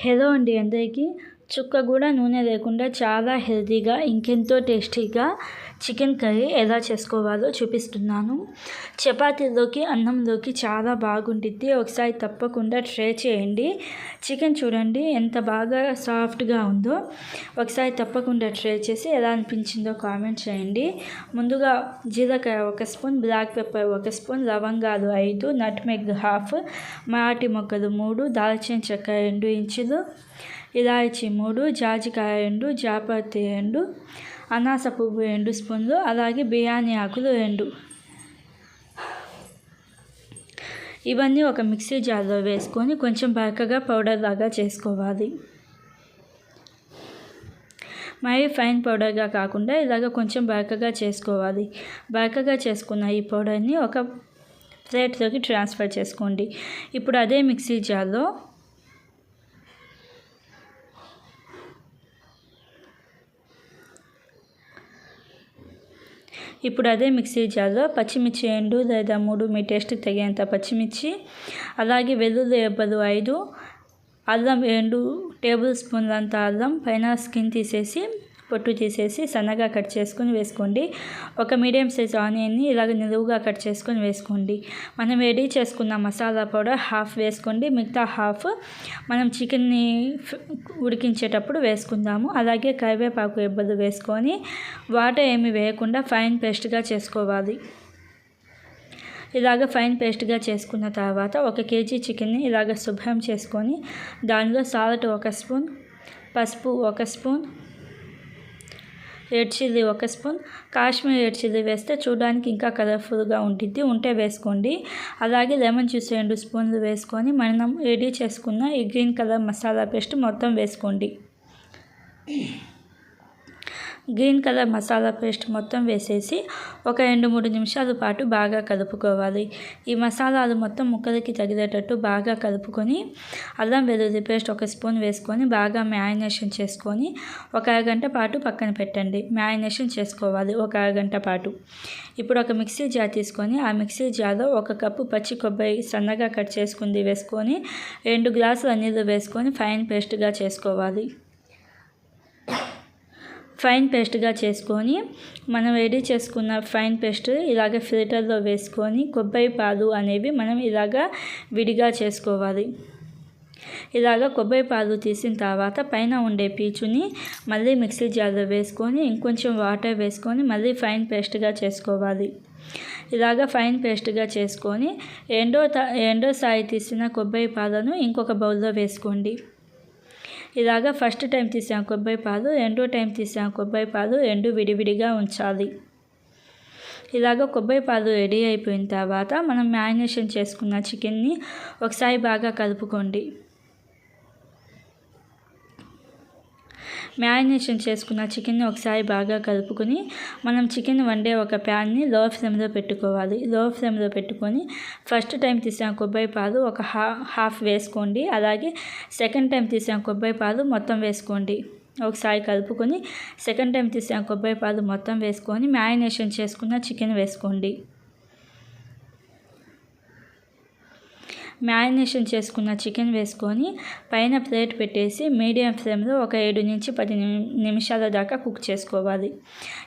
Hello అండి అందరికీ. చుక్క కూడా నూనె లేకుండా చాలా హెల్తీగా ఇంకెంతో టేస్టీగా చికెన్ కర్రీ ఎలా చేసుకోవాలో చూపిస్తున్నాను. చపాతీలోకి అన్నంలోకి చాలా బాగుంటుంది. ఒకసారి తప్పకుండా ట్రై చేయండి. చికెన్ చూడండి ఎంత బాగా సాఫ్ట్గా ఉందో. ఒకసారి తప్పకుండా ట్రై చేసి ఎలా అనిపించిందో కామెంట్ చేయండి. ముందుగా జీలకర్ర ఒక స్పూన్ బ్లాక్ పెప్పర్ ఒక స్పూన్ లవంగాలు ఐదు నట్మెగ్ హాఫ్ మాటి మొక్కలు మూడు దాల్చిన చెక్క రెండు ఇంచులు ఇలాచి మూడు జాజికాయ రెండు జాపత్రి రెండు అనాస పువ్వు రెండు స్పూన్లు అలాగే బిర్యానీ ఆకులు రెండు ఇవన్నీ ఒక మిక్సీ జార్లో వేసుకొని కొంచెం బరకగా పౌడర్ లాగా చేసుకోవాలి. మరి ఫైన్ పౌడర్గా కాకుండా ఇలాగ కొంచెం బరకగా చేసుకోవాలి. బరకగా చేసుకున్న ఈ పౌడర్ని ఒక ప్లేట్లోకి ట్రాన్స్ఫర్ చేసుకోండి. ఇప్పుడు అదే మిక్సీ జార్లో ఇప్పుడు అదే మిక్సీ జార్లో పచ్చిమిర్చి రెండు లేదా మూడు మీ టేస్ట్ తగినంత పచ్చిమిర్చి అలాగే వెల్లుల్లి రెబ్బలు ఐదు అల్లం రెండు టేబుల్ స్పూన్లంత అల్లం పైన స్కిన్ తీసేసి పొట్టు తీసేసి సన్నగా కట్ చేసుకొని వేసుకోండి. ఒక మీడియం సైజ్ ఆనియన్ని ఇలాగ నిలువుగా కట్ చేసుకొని వేసుకోండి. మనం రెడీ చేసుకున్న మసాలా పౌడర్ హాఫ్ వేసుకోండి. మిగతా హాఫ్ మనం చికెన్ని ఉడికించేటప్పుడు వేసుకుందాము. అలాగే కరివేపాకు ఇబ్బలు వేసుకొని వాటర్ ఏమి వేయకుండా ఫైన్ పేస్ట్గా చేసుకోవాలి. ఇలాగ ఫైన్ పేస్ట్గా చేసుకున్న తర్వాత ఒక కేజీ చికెన్ని ఇలాగ శుభ్రం చేసుకొని దానిలో సాల్ట్ ఒక స్పూన్ పసుపు ఒక స్పూన్ రెడ్ చిల్లీ ఒక స్పూన్. కాశ్మీర్ రెడ్ చిల్లీ వేస్తే చూడడానికి ఇంకా కలర్ఫుల్గా ఉంటుంది ఉంటే వేసుకోండి. అలాగే లెమన్ జ్యూస్ రెండు స్పూన్లు వేసుకొని మనం రెడీ చేసుకున్న ఈ గ్రీన్ కలర్ మసాలా పేస్ట్ మొత్తం వేసుకోండి. గ్రీన్ కలర్ మసాలా పేస్ట్ మొత్తం వేసేసి ఒక రెండు మూడు నిమిషాల పాటు బాగా కలుపుకోవాలి. ఈ మసాలాలు మొత్తం ముక్కలకి తగిలేటట్టు బాగా కలుపుకొని అల్లం వెల్లుల్లి పేస్ట్ ఒక స్పూన్ వేసుకొని బాగా మ్యారినేషన్ చేసుకొని ఒక అరగంట పాటు పక్కన పెట్టండి. మ్యారినేషన్ చేసుకోవాలి ఒక అరగంట పాటు. ఇప్పుడు ఒక మిక్సీ జార్ తీసుకొని ఆ మిక్సీ జార్లో ఒక కప్పు పచ్చి కొబ్బరి సన్నగా కట్ చేసుకుంది వేసుకొని రెండు గ్లాసుల నీళ్ళు వేసుకొని ఫైన్ పేస్ట్గా చేసుకోవాలి. ఫైన్ పేస్ట్గా చేసుకొని మనం రెడీ చేసుకున్న ఫైన్ పేస్ట్ ఇలాగ ఫిల్టర్లో వేసుకొని కొబ్బరి పాలు అనేవి మనం ఇలాగ విడిగా చేసుకోవాలి. ఇలాగ కొబ్బరి పాలు తీసిన తర్వాత పైన ఉండే పీచుని మళ్ళీ మిక్సీ జార్లో వేసుకొని ఇంకొంచెం వాటర్ వేసుకొని మళ్ళీ ఫైన్ పేస్ట్గా చేసుకోవాలి. ఇలాగ ఫైన్ పేస్ట్గా చేసుకొని ఎండో ఎండోసారి తీసిన కొబ్బరి పాలను ఇంకొక బౌల్లో వేసుకోండి. ఇలాగ ఫస్ట్ టైం తీసాం కొబ్బరి పాలు రెండో టైం తీసాం కొబ్బరి పాలు రెండు విడివిడిగా ఉంచాలి. ఇలాగ కొబ్బరి పాలు రెడీ అయిపోయిన తర్వాత మనం మ్యారినేషన్ చేసుకున్న చికెన్ని ఒకసారి బాగా కలుపుకోండి. మ్యారినేషన్ చేసుకున్న చికెన్ని ఒకసారి బాగా కలుపుకొని మనం చికెన్ వండే ఒక ప్యాన్ని లో ఫ్లేమ్లో పెట్టుకోవాలి. లో ఫ్లేమ్లో పెట్టుకొని ఫస్ట్ టైం తీసాం కొబ్బరి పాలు ఒక హా హాఫ్ వేసుకోండి. అలాగే సెకండ్ టైం తీసాం కొబ్బరి పాలు మొత్తం వేసుకోండి. ఒకసారి కలుపుకొని సెకండ్ టైం తీసాం కొబ్బరి పాలు మొత్తం వేసుకొని మ్యారినేషన్ చేసుకున్న చికెన్ వేసుకోండి. మ్యారినేషన్ చేసుకున్న చికెన్ వేసుకొని పైన ప్లేట్ పెట్టేసి మీడియం ఫ్లేమ్లో ఒక ఏడు నుంచి పది నిమిషాల దాకా కుక్ చేసుకోవాలి.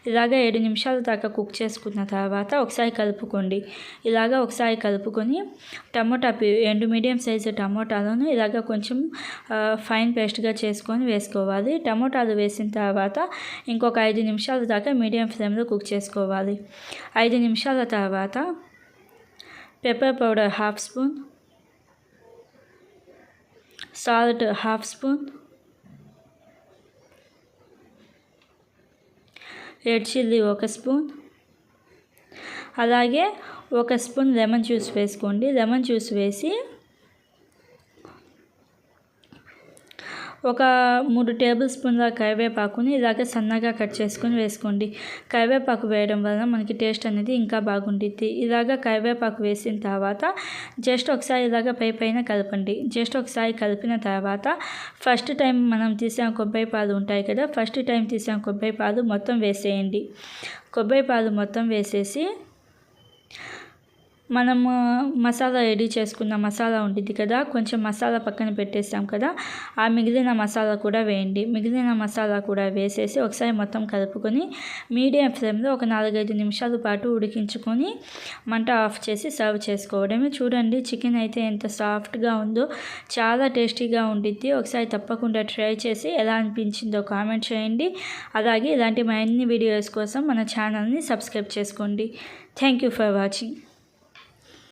ఇలాగ ఏడు నిమిషాల దాకా కుక్ చేసుకున్న తర్వాత ఒకసారి కలుపుకోండి. ఇలాగ ఒకసారి కలుపుకొని టమోటా రెండు మీడియం సైజు టమోటాలను ఇలాగ కొంచెం ఫైన్ పేస్ట్గా చేసుకొని వేసుకోవాలి. టమోటాలు వేసిన తర్వాత ఇంకొక ఐదు నిమిషాల దాకా మీడియం ఫ్లేమ్లో కుక్ చేసుకోవాలి. ఐదు నిమిషాల తర్వాత pepper powder half spoon salt half spoon red chilli ఒక స్పూన్ అలాగే ఒక స్పూన్ లెమన్ జ్యూస్ వేసుకోండి. లెమన్ జ్యూస్ వేసి ఒక మూడు టేబుల్ స్పూన్ల కరివేపాకుని ఇలాగే సన్నగా కట్ చేసుకొని వేసుకోండి. కరివేపాకు వేయడం వలన మనకి టేస్ట్ అనేది ఇంకా బాగుంటుంది ఇలాగ కరివేపాకు వేసిన తర్వాత జస్ట్ ఒకసారి ఇలాగ పై పైన కలపండి. జస్ట్ ఒకసారి కలిపిన తర్వాత ఫస్ట్ టైం మనం తీసిన కొబ్బరి పాలు ఉంటాయి కదా ఫస్ట్ టైం తీసిన కొబ్బరి పాలు మొత్తం వేసేయండి. కొబ్బరి పాలు మొత్తం వేసేసి మనము మసాలా రెడీ చేసుకున్న మసాలా ఉంటుంది కదా కొంచెం మసాలా పక్కన పెట్టేస్తాం కదా ఆ మిగిలిన మసాలా కూడా వేయండి. మిగిలిన మసాలా కూడా వేసేసి ఒకసారి మొత్తం కలుపుకొని మీడియం ఫ్లేమ్లో ఒక నాలుగైదు నిమిషాల పాటు ఉడికించుకొని మంట ఆఫ్ చేసి సర్వ్ చేసుకోవడమే. చూడండి చికెన్ అయితే ఎంత సాఫ్ట్గా ఉందో చాలా టేస్టీగా ఉండిద్ది. ఒకసారి తప్పకుండా ట్రై చేసి ఎలా అనిపించిందో కామెంట్ చేయండి. అలాగే ఇలాంటి మరిన్ని వీడియోస్ కోసం మన ఛానల్ని సబ్స్క్రైబ్ చేసుకోండి. Thank you for watching.